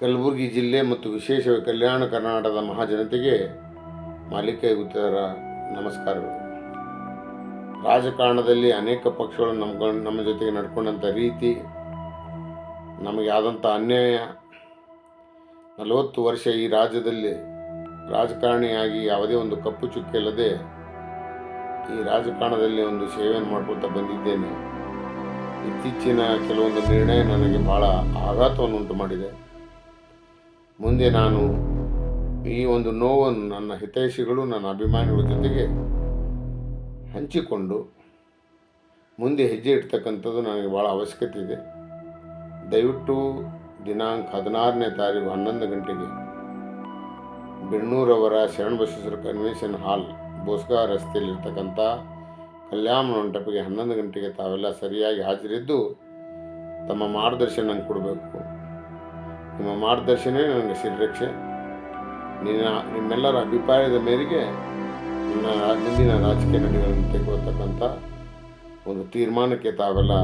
ಕಲಬುರಗಿ ಜಿಲ್ಲೆ ಮತ್ತು ವಿಶೇಷವಾಗಿ ಕಲ್ಯಾಣ ಕರ್ನಾಟಕದ ಮಹಾಜನತೆಗೆ ಮಾಲೀಕ ಗುತ್ತೇದಾರ ನಮಸ್ಕಾರಗಳು. ರಾಜಕಾರಣದಲ್ಲಿ ಅನೇಕ ಪಕ್ಷಗಳು ನಮ್ಮ ನಮ್ಮ ಜೊತೆಗೆ ನಡ್ಕೊಂಡಂಥ ರೀತಿ, ನಮಗೆ ಆದಂಥ ಅನ್ಯಾಯ. ನಲವತ್ತು ವರ್ಷ ಈ ರಾಜ್ಯದಲ್ಲಿ ರಾಜಕಾರಣಿಯಾಗಿ ಯಾವುದೇ ಒಂದು ಕಪ್ಪು ಚುಕ್ಕೆ ಇಲ್ಲದೆ ಈ ರಾಜಕಾರಣದಲ್ಲಿ ಒಂದು ಸೇವೆಯನ್ನು ಮಾಡ್ಕೊಳ್ತಾ ಬಂದಿದ್ದೇನೆ. ಇತ್ತೀಚಿನ ಕೆಲವೊಂದು ನಿರ್ಣಯ ನನಗೆ ಭಾಳ ಆಘಾತವನ್ನು ಉಂಟು ಮಾಡಿದೆ. ಮುಂದೆ ನಾನು ಈ ಒಂದು ನೋವನ್ನು ನನ್ನ ಹಿತೈಷಿಗಳು, ನನ್ನ ಅಭಿಮಾನಿಗಳ ಜೊತೆಗೆ ಹಂಚಿಕೊಂಡು ಮುಂದೆ ಹೆಜ್ಜೆ ಇಡ್ತಕ್ಕಂಥದ್ದು ನನಗೆ ಭಾಳ ಅವಶ್ಯಕತೆ ಇದೆ. ದಯವಿಟ್ಟು ದಿನಾಂಕ ಹದಿನಾರನೇ ತಾರೀಕು ಹನ್ನೊಂದು ಗಂಟೆಗೆ ಬೆಣ್ಣೂರವರ ಶರಣಬಸೇಶ್ವರ ಕನ್ವೆನ್ಷನ್ ಹಾಲ್, ಬೋಸ್ಗಾ ರಸ್ತೆಯಲ್ಲಿರ್ತಕ್ಕಂಥ ಕಲ್ಯಾಣ ಮಂಟಪಕ್ಕೆ ಹನ್ನೊಂದು ಗಂಟೆಗೆ ತಾವೆಲ್ಲ ಸರಿಯಾಗಿ ಹಾಜರಿದ್ದು ತಮ್ಮ ಮಾರ್ಗದರ್ಶನ ಕೊಡಬೇಕು. ನಿಮ್ಮ ಮಾರ್ಗದರ್ಶನೇ ನನಗೆ ಶಿರರಕ್ಷೆ ನಿನ್ನ, ನಿಮ್ಮೆಲ್ಲರ ಅಭಿಪ್ರಾಯದ ಮೇರೆಗೆ ನನ್ನ ಮುಂದಿನ ರಾಜಕೀಯ ನಡೆಗಳನ್ನು ತೆಗೆದುಕೊಳ್ತಕ್ಕಂಥ ಒಂದು ತೀರ್ಮಾನಕ್ಕೆ ತಾವೆಲ್ಲ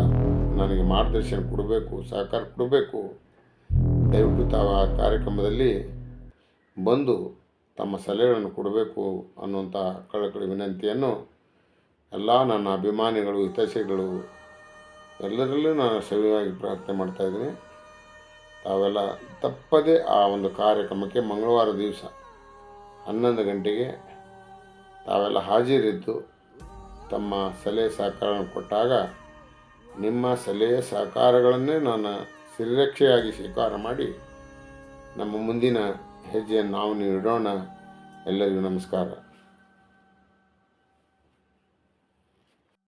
ನನಗೆ ಮಾರ್ಗದರ್ಶನ ಕೊಡಬೇಕು, ಸಹಕಾರ ಕೊಡಬೇಕು. ದಯವಿಟ್ಟು ತಾವು ಆ ಕಾರ್ಯಕ್ರಮದಲ್ಲಿ ಬಂದು ತಮ್ಮ ಸಲಹೆಗಳನ್ನು ಕೊಡಬೇಕು ಅನ್ನುವಂಥ ಕಳಕಳಿ ವಿನಂತಿಯನ್ನು ಎಲ್ಲ ನನ್ನ ಅಭಿಮಾನಿಗಳು, ಹಿತೈಷಿಗಳು ಎಲ್ಲರಲ್ಲೂ ನಾನು ಸವಿಯಾಗಿ ಪ್ರಾರ್ಥನೆ ಮಾಡ್ತಾ ಇದ್ದೀನಿ. ತಾವೆಲ್ಲ ತಪ್ಪದೇ ಆ ಒಂದು ಕಾರ್ಯಕ್ರಮಕ್ಕೆ ಮಂಗಳವಾರ ದಿವಸ ಹನ್ನೊಂದು ಗಂಟೆಗೆ ತಾವೆಲ್ಲ ಹಾಜರಿದ್ದು ತಮ್ಮ ಸಲಹೆ ಸಹಕಾರವನ್ನು ಕೊಟ್ಟಾಗ ನಿಮ್ಮ ಸಲಹೆ ಸಹಕಾರಗಳನ್ನೇ ನಾನು ಸಿರಿರಕ್ಷೆಯಾಗಿ ಸ್ವೀಕಾರ ಮಾಡಿ ನಮ್ಮ ಮುಂದಿನ ಹೆಜ್ಜೆಯನ್ನು ನಾವು ನೀಡೋಣ. ಎಲ್ಲರಿಗೂ ನಮಸ್ಕಾರ.